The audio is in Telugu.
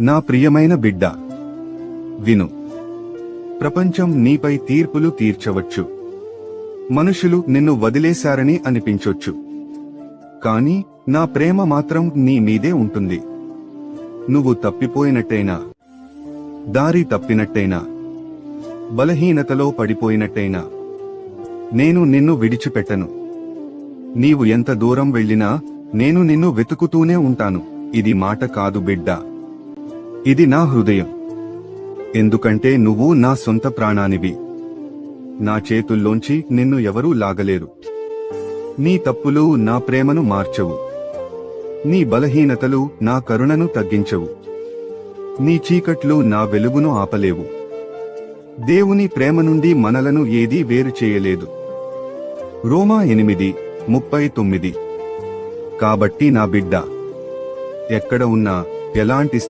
నా ప్రియమైన బిడ్డ విను. ప్రపంచం నీపై తీర్పులు తీర్చవచ్చు. మనుషులు నిన్ను వదిలేశారని అనిపించొచ్చు. కాని నా ప్రేమ మాత్రం నీ మీదే ఉంటుంది. నువ్వు తప్పిపోయినట్టయినా దారి తప్పినట్టయినా బలహీనతలో పడిపోయినట్టయినా నేను నిన్ను విడిచిపెట్టను. నీవు ఎంత దూరం వెళ్ళినా నేను నిన్ను వెతుకుతూనే ఉంటాను. ఇది మాట కాదు బిడ్డ. ఇది నా హృదయం. ఎందుకంటే నువ్వు నా సొంత ప్రాణానివి. నా చేతుల్లోంచి నిన్ను ఎవరూ లాగలేరు. నీ తప్పులు నా ప్రేమను మార్చవు. నీ బలహీనతలు నా కరుణను తగ్గించవు. నీ చీకట్లు నా వెలుగును ఆపలేవు. దేవుని ప్రేమ నుండి మనలను ఏదీ వేరు చేయలేదు. రోమా ఎనిమిది ముప్పై తొమ్మిది. కాబట్టి నా బిడ్డ ఎక్కడ ఉన్నా ఎలాంటి